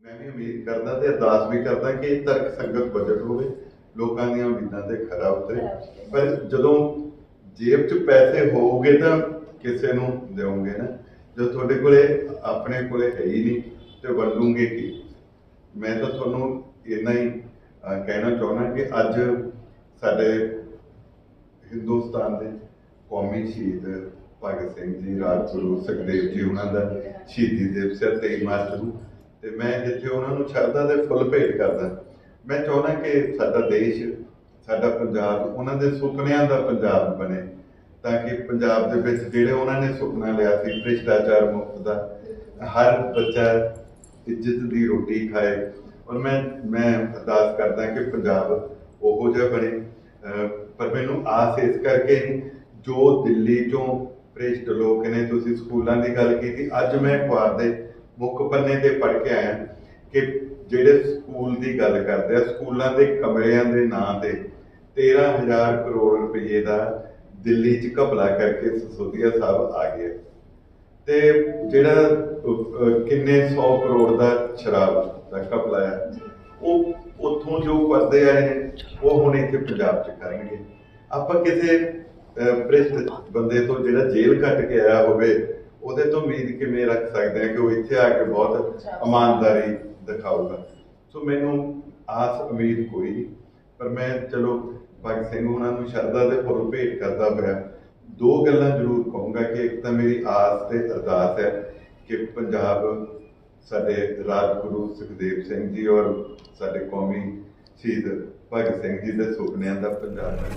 ਮੈਂ ਵੀ ਉਮੀਦ ਕਰਦਾ ਤੇ ਅਰਦਾਸ ਵੀ ਕਰਦਾ ਕਿ ਇਹ ਤਰਕ ਸੰਗਤ ਬਜਟ ਹੋਵੇ, ਲੋਕਾਂ ਦੀਆਂ ਉਮੀਦਾਂ ਤੇ ਖਰਾ ਉਤਰੇ। ਪਰ ਜਦੋਂ ਜੇਬ 'ਚ ਪੈਸੇ ਹੋਊਗੇ ਤਾਂ ਕਿਸੇ ਨੂੰ ਦਿਓਗੇ ਨਾ। ਜੋ ਤੁਹਾਡੇ ਕੋਲੇ ਆਪਣੇ ਕੋਲੇ ਹੈ ਹੀ ਨਹੀਂ ਤੇ ਵੰਡੂਗੇ ਕੀ? ਮੈਂ ਤਾਂ ਤੁਹਾਨੂੰ ਇੰਨਾ ਹੀ ਕਹਿਣਾ ਚਾਹੁੰਦਾ ਕਿ ਅੱਜ ਸਾਡੇ ਹਿੰਦੁਸਤਾਨ ਦੇ ਕੌਮੀ ਸ਼ਹੀਦ ਭਗਤ ਸਿੰਘ ਜੀ, ਰਾਜਗੁਰੂ ਸੁਖਦੇਵ ਜੀ ਉਹਨਾਂ ਦਾ ਸ਼ਹੀਦੀ ਦਿਵਸ ਹੈ 23 ਮਾਰਚ ਨੂੰ। ਤੇ ਮੈਂ ਇੱਥੇ ਉਹਨਾਂ ਨੂੰ ਸ਼ਰਧਾ ਦੇ ਫੁੱਲ ਭੇਟ ਕਰਦਾ। ਮੈਂ ਚਾਹੁੰਦਾ ਕਿ ਸਾਡਾ ਦੇਸ਼, ਸਾਡਾ ਪੰਜਾਬ, ਉਹਨਾਂ ਦੇ ਸੁਪਨਿਆਂ ਦਾ ਪੰਜਾਬ ਬਣੇ ਤਾਂ ਕਿ ਪੰਜਾਬ ਦੇ ਵਿੱਚ ਜਿਹੜੇ ਉਹਨਾਂ ਨੇ ਸੁਪਨਾ ਲਿਆ ਸੀ, ਭ੍ਰਿਸ਼ਟਾਚਾਰ ਮੁਕਤ ਦਾ, ਹਰ ਬੱਚਾ ਇੱਜ਼ਤ ਦੀ ਰੋਟੀ ਖਾਏ। ਔਰ ਮੈਂ ਮੈਂ ਅਰਦਾਸ ਕਰਦਾ ਕਿ ਪੰਜਾਬ ਉਹੋ ਜਿਹਾ ਬਣੇ। ਪਰ ਮੈਨੂੰ ਆਸ ਇਸ ਕਰਕੇ ਜੋ ਦਿੱਲੀ ਚੋਂ ਭ੍ਰਿਸ਼ਟ ਲੋਕ ਨੇ, ਤੁਸੀਂ ਸਕੂਲਾਂ ਦੀ ਗੱਲ ਕੀਤੀ, ਅੱਜ ਮੈਂ ਅਖਬਾਰ ਦੇ ਮੁੱਖ ਪੰਨੇ ਤੇ ਪੜ੍ਹ ਕੇ ਆਇਆ ਕਿ ਜਿਹੜੇ ਸਕੂਲ ਦੀ ਗੱਲ ਕਰਦੇ ਆ, ਸਕੂਲਾਂ ਦੇ ਕਮਰਿਆਂ ਦੇ ਨਾਂ ਤੇ 13000 ਕਰੋੜ ਰੁਪਏ ਦਾ ਦਿੱਲੀ 'ਚ ਘਪਲਾ ਕਰਕੇ ਸਸੋਦੀਆ ਸਾਹਿਬ ਆ ਗਏ। ਤੇ ਜਿਹੜਾ ਕਿੰਨੇ 100 ਕਰੋੜ ਦਾ ਸ਼ਰਾਬ ਦਾ ਘਪਲਾ ਹੈ ਉਹ ਉੱਥੋਂ ਜੋ ਪਰਦੇ ਆਏ ਉਹ ਹੁਣ ਇੱਥੇ ਪੰਜਾਬ 'ਚ ਕਰਨਗੇ। ਆਪਾਂ ਕਿਸੇ ਭ੍ਰਿਸ਼ਟ ਬੰਦੇ ਤੋਂ ਜਿਹੜਾ ਜੇਲ੍ਹ ਕੱਟ ਕੇ ਆਇਆ ਹੋਵੇ ਉਹਦੇ ਤੋਂ ਉਮੀਦ ਕਿਵੇਂ ਰੱਖ ਸਕਦੇ ਆ ਕਿ ਉਹ ਇੱਥੇ ਆ ਕੇ ਬਹੁਤ ਇਮਾਨਦਾਰੀ ਦਿਖਾਊਗਾ। ਸੋ ਮੈਨੂੰ ਆਸ ਉਮੀਦ ਕੋਈ ਨਹੀਂ ਪਰ ਮੈਂ ਚਲੋ ਭਗਤ ਸਿੰਘ ਉਹਨਾਂ ਨੂੰ ਸ਼ਰਧਾ ਦੇ ਫੁੱਲ ਭੇਟ ਕਰਦਾ ਪਿਆ। ਦੋ ਗੱਲਾਂ ਜ਼ਰੂਰ ਕਹੂੰਗਾ ਕਿ ਇੱਕ ਤਾਂ ਮੇਰੀ ਆਸ ਤੇ ਅਰਦਾਸ ਹੈ ਕਿ ਪੰਜਾਬ ਸਾਡੇ ਰਾਜਗੁਰੂ ਸੁਖਦੇਵ ਸਿੰਘ ਜੀ ਔਰ ਸਾਡੇ ਕੌਮੀ ਸ਼ਹੀਦ ਭਗਤ ਸਿੰਘ ਜੀ ਦੇ ਸੁਪਨਿਆਂ ਦਾ ਪੰਜਾਬ ਹੈ